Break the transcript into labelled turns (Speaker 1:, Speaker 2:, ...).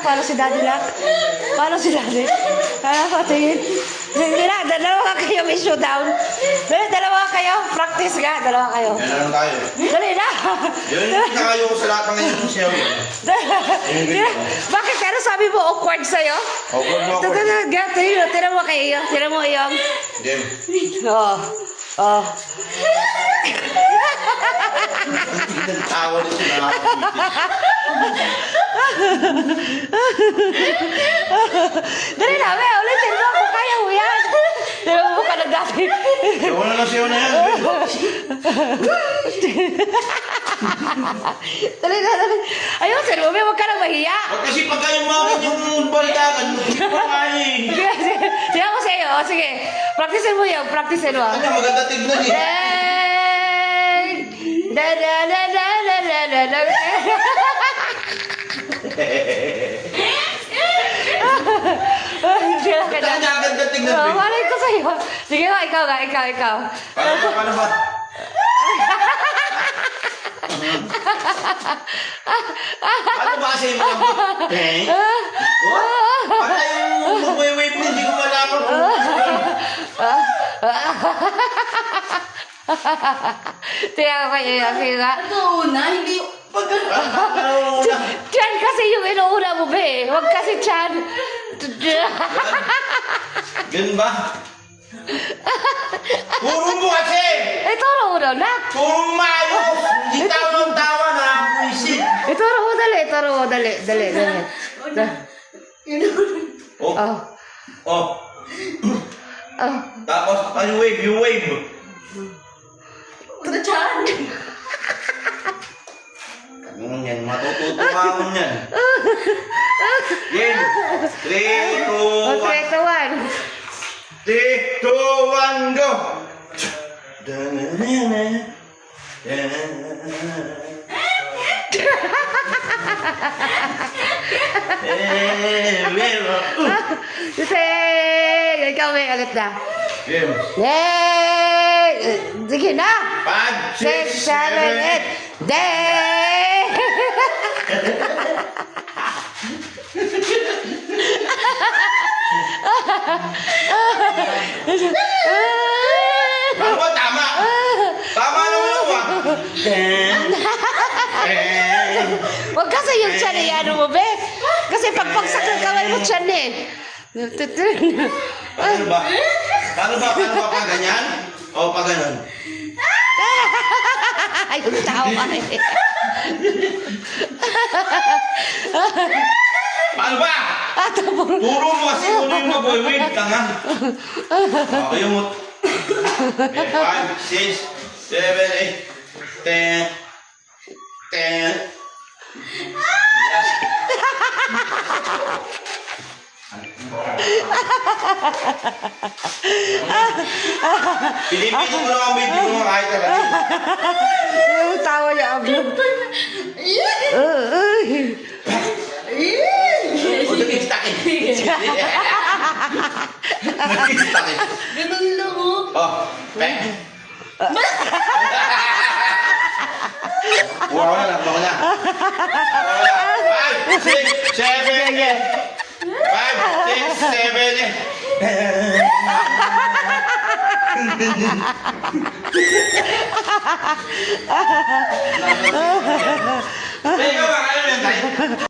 Speaker 1: Paano si Daddy Lock? Paano si Daddy? Ano pa tingin? Sige na, dalawa kayo may showdown. Dali, dalawa kayo. Practice nga, dalawa kayo.
Speaker 2: Na lang tayo.
Speaker 1: Dali na.
Speaker 2: Yun yung ko sa lahat ng ngayon ng sayo.
Speaker 1: Bakit ano sabi mo awkward sa'yo?
Speaker 2: Awkward mo, awkward.
Speaker 1: Tira tira mo kayo. Tira mo yung.
Speaker 2: Jem,
Speaker 1: Oh. Oh.
Speaker 2: tawa din siya na.
Speaker 1: Dali na, may ulitin mo kung kaya mo yan. Tira mo ka ng dati.
Speaker 2: Sayo na lang sayo na yan.
Speaker 1: Dali na, dali. Ayun, sir, may huwag ka nang mahiya.
Speaker 2: Wag kasi pag kayo mga yung kayo eh.
Speaker 1: Sige, sige. Sige ako sa'yo. O, sige. Practicein mo yun. Practicein mo.
Speaker 2: Ano, maganda tignan eh.
Speaker 1: Hey! Da da da da da da da da. Hindi lang ka
Speaker 2: Ang
Speaker 1: na.
Speaker 2: tignan
Speaker 1: Oh,
Speaker 2: eh.
Speaker 1: malay ko sa'yo. Sige nga, ikaw nga, ikaw, ikaw.
Speaker 2: Paano ba, paano ba? Ano ba kasi yung mga... Eh? What? Pata yung wave mo, hindi ko malaman kung...
Speaker 1: Tingnan ko kayo nga.
Speaker 3: Ito una, hindi pag?
Speaker 1: Chan kasi yung inuuna mo, be. Huwag kasi Chan.
Speaker 2: Ganun ba? Puro mo kasi!
Speaker 1: Ito na una, nak.
Speaker 2: Puro maayos! Hindi tawang tawa na puisit!
Speaker 1: Ito na mo, dali. Na mo, dali. Dali, dali. Da-
Speaker 2: Oh,
Speaker 1: Oh.
Speaker 2: oh.
Speaker 1: Oh.
Speaker 2: Tapos, ano yung wave? Yung wave. yang matoto tuangnya Yin Trituan Trituan Trituan do
Speaker 1: Yusei, ikaw may agad na.
Speaker 2: Games.
Speaker 1: Yay! Sige na!
Speaker 2: Five,
Speaker 1: six, seven,
Speaker 2: eight.
Speaker 1: Day!
Speaker 2: Ba? Tama! Tama naman ako ah!
Speaker 1: Huwag kasi yung tiyan eh, ano mo, be? Kasi pagpagsak ng kamay mo tiyan eh.
Speaker 2: Paano ba? Paano ba? Paano ba? Pag ganyan? O pag ganun?
Speaker 1: yung tawa eh.
Speaker 2: Paano ba?
Speaker 1: Ah, tapos,
Speaker 2: Puro mo kasi ulo yung maboy. Wait, tanga. O, yung mo. 5, 6, 7, 8, 10, 10. Pinipili ko lang ang video mo kahit talaga.
Speaker 1: yung tawa niya, ablo.
Speaker 2: O, nag-instakin. Nag-instakin.
Speaker 3: Ganun lang oh.
Speaker 2: Oh, pe. Wow na lang, bako na. Five, six, seven, eight. Five, six, seven, eight. Teka